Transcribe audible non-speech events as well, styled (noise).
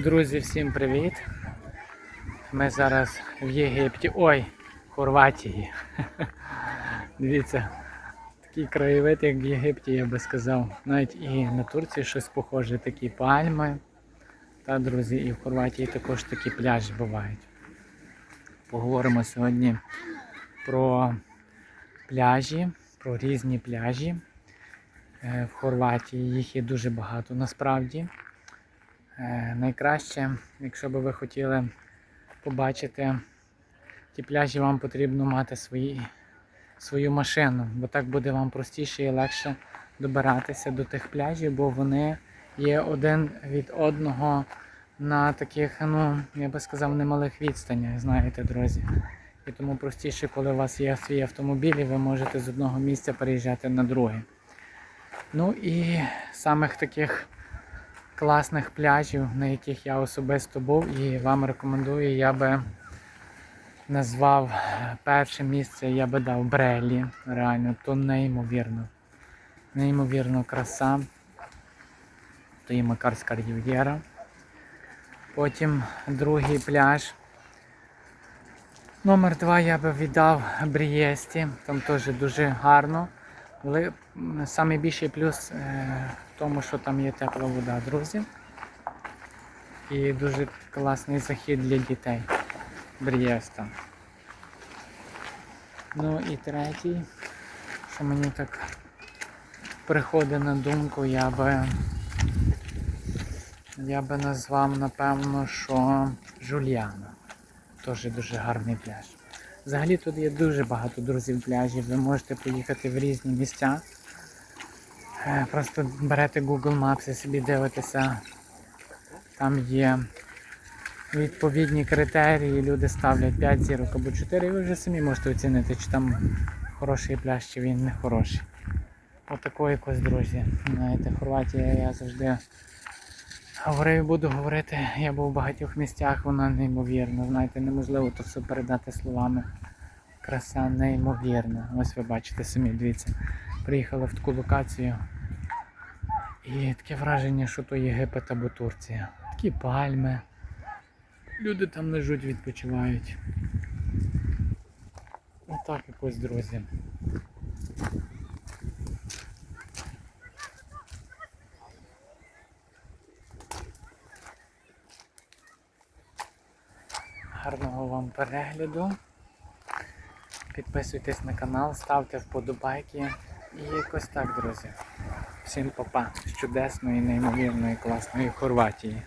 Друзі, всім привіт! Ми зараз в Єгипті. Ой, в Хорватії. (laughs) Дивіться, такий краєвид, як в Єгипті, я би сказав. Навіть і на Турції щось похоже, такі пальми. Та, друзі, і в Хорватії також такі пляжі бувають. Поговоримо сьогодні про пляжі, про різні пляжі е, в Хорватії. Їх є дуже багато насправді. Е, Найкраще, якщо би ви хотіли побачити ті пляжі, вам потрібно мати свої, свою машину, бо так буде вам простіше і легше добиратися до тих пляжів, бо вони є один від одного на таких, ну, я би сказав, немалих відстанях, знаєте, друзі. І тому простіше, коли у вас є свій автомобіль, і ви можете з одного місця переїжджати на друге. Ну і самих таких класних пляжів, на яких я особисто був і вам рекомендую, я би назвав перше місце, я би дав Брелі. Реально, то неймовірно. Неймовірно краса. То є Макарська рів'єра. Потім другий пляж. Номер два я би віддав Брієсті, там теж дуже гарно. Але найбільший плюс е, в тому, що там є тепла вода, друзі. І дуже класний захід для дітей. Брієста. Ну і третій, що мені так приходить на думку, я би я би назвав, напевно, що Жульяна. Теж дуже гарний пляж. Взагалі тут є дуже багато друзів пляжів. Ви можете поїхати в різні місця. Е, Просто берете Google Maps і собі дивитеся. Там є відповідні критерії, люди ставлять 5 зірок або 4, і ви вже самі можете оцінити, чи там хороший пляж, чи він не хороший. Отако якось, друзі. Знаєте, Хорватія я завжди говорив буду говорити. Я був в багатьох місцях, вона неймовірна. Знаєте, неможливо то все передати словами. Краса неймовірна. Ось ви бачите самі, дивіться. Приїхали в таку локацію. І таке враження, що то Єгипет або Турція. Такі пальми. Люди там лежуть, відпочивають. Отак якось, друзі. Гарного вам перегляду. Підписуйтесь на канал, ставте вподобайки. І якось так, друзі. Всім па-па з чудесної, неймовірної, класної Хорватії.